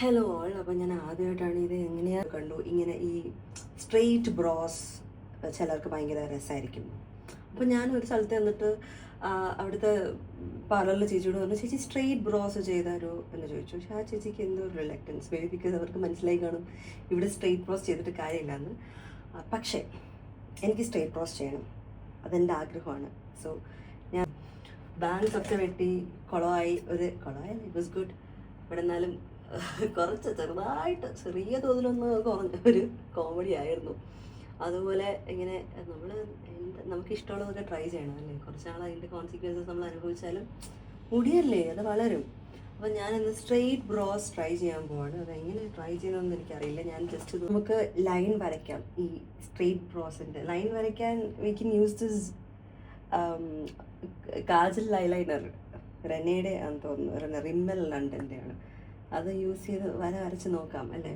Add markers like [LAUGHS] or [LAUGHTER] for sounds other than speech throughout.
Hello all അപ്പം ഞാൻ ആദ്യമായിട്ടാണ് ഇത് എങ്ങനെയാ കണ്ടു? ഇങ്ങനെ ഈ സ്ട്രെയിറ്റ് ബ്രോസ് ചിലർക്ക് ഭയങ്കര രസമായിരിക്കും അപ്പം ഞാൻ ഒരു സ്ഥലത്ത് എന്നിട്ട് അവിടുത്തെ പാർലറിൽ ചേച്ചിയോട് പറഞ്ഞു ചേച്ചി സ്ട്രെയിറ്റ് ബ്രോസ് ചെയ്താരോ? എന്ന് ചോദിച്ചു. പക്ഷെ ആ ചേച്ചിക്ക് എന്തോ ഒരു റിലക്റ്റൻസ് വേറെ ബിക്കോസ് അവർക്ക് മനസ്സിലായി കാണും ഇവിടെ സ്ട്രെയിറ്റ് ബ്രോസ് ചെയ്തിട്ട് കാര്യമില്ലെന്ന്. പക്ഷേ എനിക്ക് സ്ട്രെയിറ്റ് ബ്രോസ് ചെയ്യണം. അതെന്റെ ആഗ്രഹമാണ്. സോ ഞാൻ ബാങ്ക്സ് ഒക്കെ വെട്ടി കുളമായി ഒരു കുളമായി ഇറ്റ് വാസ് ഗുഡ് ഇവിടെ എന്നാലും [LAUGHS] കുറച്ച് ചെറുതായിട്ട് ചെറിയ തോതിലൊന്ന് കുറഞ്ഞ ഒരു കോമഡി ആയിരുന്നു. അതുപോലെ ഇങ്ങനെ നമ്മൾ നമുക്ക് ഇഷ്ടമുള്ളതൊക്കെ ട്രൈ ചെയ്യണം അല്ലേ? കുറച്ച് നാൾ അതിന്റെ കോൺസിക്വൻസസ് നമ്മൾ അനുഭവിച്ചാലും മുടിയല്ലേ? അത് വളരും. അപ്പം ഞാൻ ഇന്ന് സ്ട്രെയിറ്റ് ബ്രോസ് ട്രൈ ചെയ്യാൻ പോവാണ്. അത് എങ്ങനെ ട്രൈ ചെയ്യണമെന്ന് എനിക്കറിയില്ല. ഞാൻ ജസ്റ്റ് നമുക്ക് ലൈൻ വരയ്ക്കാം. ഈ സ്ട്രെയിറ്റ് ബ്രോസിന്റെ ലൈൻ വരയ്ക്കാൻ we can use this kajal eyeliner റെനയുടെ ആണെന്ന് തോന്നുന്നു. റിമ്മൽ ലണ്ടന്റെ ആണ് അത് യൂസ് ചെയ്ത് വര വരച്ച് നോക്കാം അല്ലേ?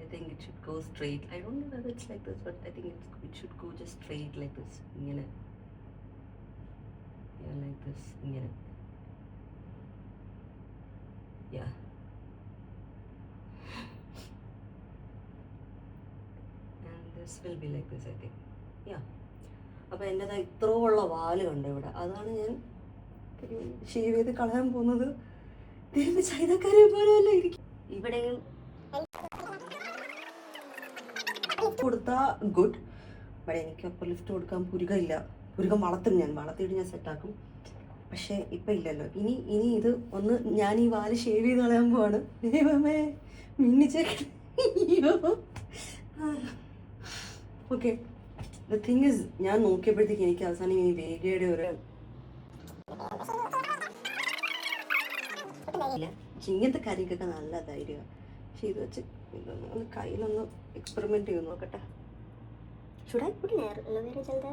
I think it should go straight I don't know it's like this but I think it's it should go just straight like this ഇങ്ങനെ. ലൈക്ക് ദിസ് ഇങ്ങനെ. Yeah and this will be like this I think yeah അപ്പോൾ എന്റെത് ഇത്രയുള്ള വാൽ കണ്ടു ഇവിടെ? അതാണ് ഞാൻ ഷേവ് ചെയ്ത് കളയാൻ പോകുന്നത് തിരുമ്പി ചൈനക്കാരെ പോലെയല്ല ഇരിക്കും ഇവിടെയും കൊടുത്താ ഗുഡ് ഇവിടെ എനിക്ക് അപ്പർ ലിഫ്റ്റ് കൊടുക്കാൻ പുരുകമില്ല പുരുകം വളർത്തും ഞാൻ. വളർത്തിയിട്ട് ഞാൻ സെറ്റാക്കും പക്ഷേ ഇപ്പം ഇല്ലല്ലോ. ഇനി ഇനി ഇത് ഒന്ന് ഞാൻ ഈ വാൽ ഷേവ് ചെയ്ത് കളയാൻ പോവാണ്. ദൈവമേ മിന്നിച്ചോ ഓക്കെ ദ തിങ് ഇസ് ഞാൻ നോക്കിയപ്പോഴത്തേക്ക് എനിക്ക് അവസാനം ഈ വേഗയുടെ ഒരു ഇല്ല ഇങ്ങനത്തെ കാര്യങ്ങൾക്കൊക്കെ നല്ല ധൈര്യമാണ് പക്ഷെ ഇത് വെച്ച് ഇതൊന്ന് ഒന്ന് കയ്യിലൊന്ന് എക്സ്പെരിമെന്റ് ചെയ്ത് നോക്കട്ടെ. ഷുഡ് aloe vera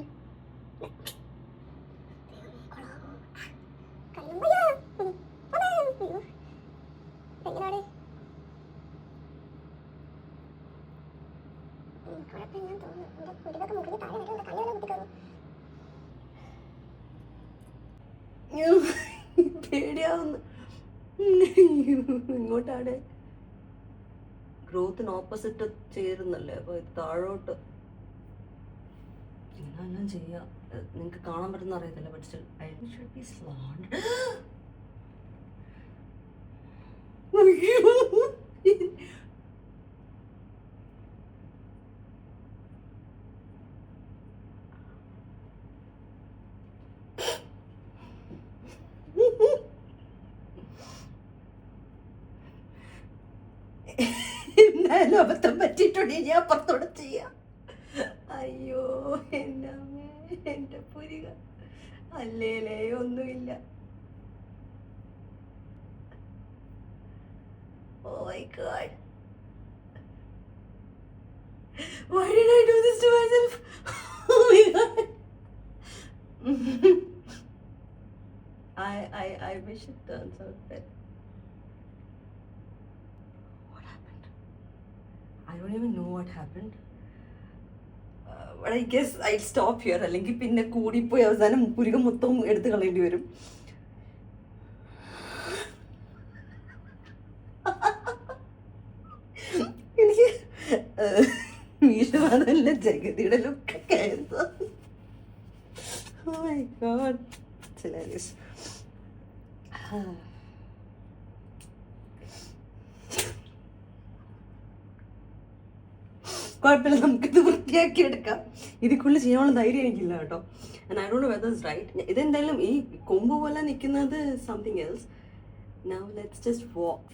[LAUGHS] പേടിയാവുന്നു. ഇങ്ങോട്ടാണ് ഗ്രോത്തിന് ഓപ്പോസിറ്റ് ചേരുന്നല്ലേ അപ്പൊ ഇത് താഴോട്ട്. ഇങ്ങനെല്ലാം ചെയ്യാം. നിങ്ങൾക്ക് കാണാൻ പറ്റുന്ന അറിയത്തില്ല പക്ഷേ ഐ ഷുഡ് ബി സ്ലോണ്ട് എന്നാലും അബദ്ധം പറ്റിയിട്ടുണ്ട് ഇനി അപ്പുറത്തോടെ ചെയ്യാം. അയ്യോ അമ്മേ എന്റെ പുരിക. അല്ലേലേ ഒന്നുമില്ല. [LAUGHS] I I I wish it turns out better. Even know what happened. Uh, but I guess I'll stop here. അല്ലെങ്കിൽ പിന്നെ കൂടിപ്പോയി അവസാനം പുരുകം മൊത്തം എടുത്ത് കളയേണ്ടി വരും എനിക്ക് വീശുവാനല്ല ജഗതിയുടെ ലുക്കൊക്കെ ആയിരുന്നു Oh my god. It's hilarious. കുഴപ്പമില്ല നമുക്കിത് വൃത്തിയാക്കി എടുക്കാം. ഇതിക്കുള്ളിൽ ചെയ്യാനുള്ള ധൈര്യം എനിക്കില്ല കേട്ടോ. ഐ ഡോണ്ട് വെദർ റൈറ്റ് ഇതെന്തായാലും ഈ കൊമ്പ് പോലെ നിൽക്കുന്നത് something else now let's just walk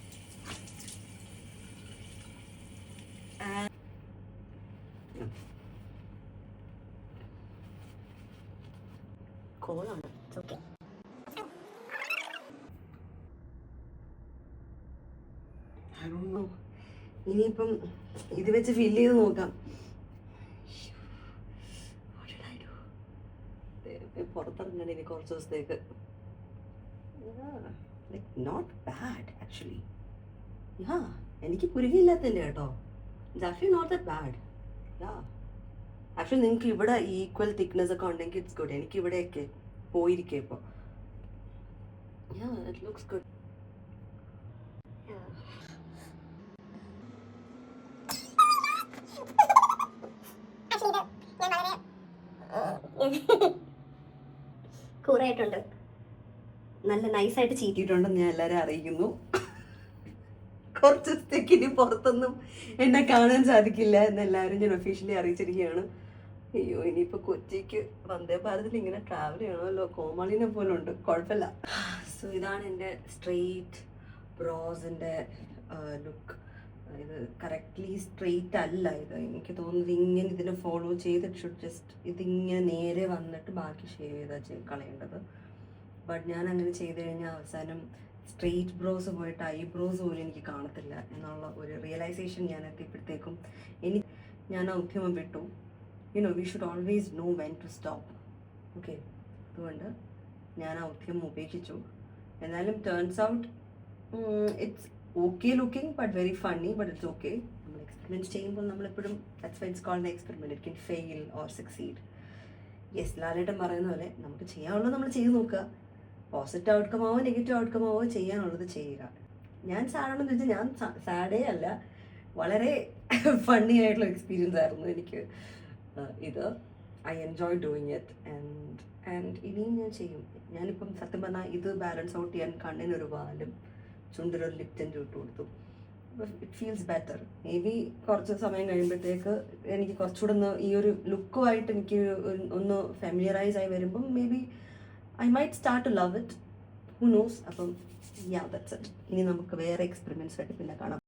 കോളാണ് okay I don't know. ഇനിയിപ്പം ഇത് വെച്ച് ഫില്ല് ചെയ്ത് നോക്കാം. പുറത്തിറങ്ങണം കുറച്ച് ദിവസത്തേക്ക്. നോട്ട് ബാഡ് ആക്ച്വലി യാ എനിക്ക് പുരുകയില്ലാത്തതിന്റെ കേട്ടോ. It's actually not that bad yeah. Actually നിങ്ങൾക്ക് ഇവിടെ ഈക്വൽ തിക്നെസ് ഒക്കെ ഉണ്ടെങ്കിൽ ഇറ്റ്സ് ഗുഡ് എനിക്ക് ഇവിടെയൊക്കെ പോയിരിക്കുക ഇപ്പോൾ yeah it looks good actually ഇത് ഞാൻ വളരെ കൂറായിട്ടുണ്ട്. നല്ല നൈസായിട്ട് ചീറ്റിയിട്ടുണ്ടെന്ന് ഞാൻ എല്ലാവരും അറിയിക്കുന്നു. കുറച്ച് ദിവസത്തേക്ക് ഇനി പുറത്തൊന്നും എന്നെ കാണാൻ സാധിക്കില്ല എന്ന് എല്ലാവരും ഞാൻ ഒഫീഷ്യലി അറിയിച്ചിരിക്കുകയാണ്. അയ്യോ ഇനിയിപ്പോൾ കൊച്ചിക്ക് വന്ദേ ഭാരതിൽ ഇങ്ങനെ ട്രാവൽ ചെയ്യണമല്ലോ. കോമാളിനെ പോലെ ഉണ്ട്. കുഴപ്പമില്ല. സോ ഇതാണ് എന്റെ സ്ട്രെയിറ്റ് ബ്രോസിന്റെ ലുക്ക് ഇത് കറക്റ്റ്ലി സ്ട്രെയിറ്റ് അല്ല ഇത്. എനിക്ക് തോന്നുന്നത് ഇങ്ങനെ ഇതിനെ ഫോളോ ചെയ്തിട്ട് ഷുഡ് ജസ്റ്റ് ഇതിങ്ങനെ നേരെ വന്നിട്ട് ബാക്കി ഷേവ് ചെയ്താൽ ചെയ്ത് കളയേണ്ടത്. ബട്ട് ഞാൻ അങ്ങനെ ചെയ്ത് കഴിഞ്ഞാൽ അവസാനം സ്ട്രെയിറ്റ് ബ്രോസ് പോയിട്ട് ഐബ്രോസ് പോലും എനിക്ക് കാണത്തില്ല എന്നുള്ള ഒരു റിയലൈസേഷൻ ഞാൻ എത്തിയപ്പോഴത്തേക്കും എനിക്ക് ഞാൻ ഉദ്യമം വിട്ടു. You know we should always know when to stop okay അതുകൊണ്ട് ഞാൻ ആ ഉദ്യമം ഉപേക്ഷിച്ചു. എന്നാലും turns out it's okay looking but very funny but it's okay നമ്മൾ എക്സ്പെരിമെന്റ് ചെയ്യുമ്പോൾ നമ്മളെപ്പോഴും experiment it can fail or succeed yes Lalettan പറയുന്ന പോലെ നമുക്ക് ചെയ്യാനുള്ളത് നമ്മൾ ചെയ്ത് നോക്കുക. പോസിറ്റീവ് ഔട്ട്കം ആവോ നെഗറ്റീവ് ഔട്ട്കം ആവോ ചെയ്യാനുള്ളത് ചെയ്യുക. ഞാൻ സാഡാണെന്ന് ചോദിച്ചാൽ ഞാൻ സാഡേ അല്ല. വളരെ [LAUGHS] ഫണ്ണി ആയിട്ടുള്ള എക്സ്പീരിയൻസ് ആയിരുന്നു എനിക്ക്. ഇത് I enjoy doing it and and ഇനിയും ഞാൻ ചെയ്യും. ഞാനിപ്പം സത്യം പറഞ്ഞാൽ ഇത് ബാലൻസ് ഔട്ട് ചെയ്യാൻ കണ്ണിനൊരു വാലും. ചുണ്ടിലൊരു ലിപ്റ്റൻ ഇട്ട് കൊടുത്തു. It feels better maybe കുറച്ച് സമയം കഴിയുമ്പോഴത്തേക്ക് എനിക്ക് കുറച്ചുകൂടെ ഒന്ന് ഈ ഒരു ലുക്കുമായിട്ട് എനിക്ക് ഒന്ന് ഫെമിലിയറൈസ് ആയി വരുമ്പം maybe I might start to love it who knows അപ്പം യാ ദറ്റ്സ് ഇനി നമുക്ക് വേറെ എക്സ്പെരിമെന്റ്സ് ആയിട്ട് പിന്നെ കാണാം.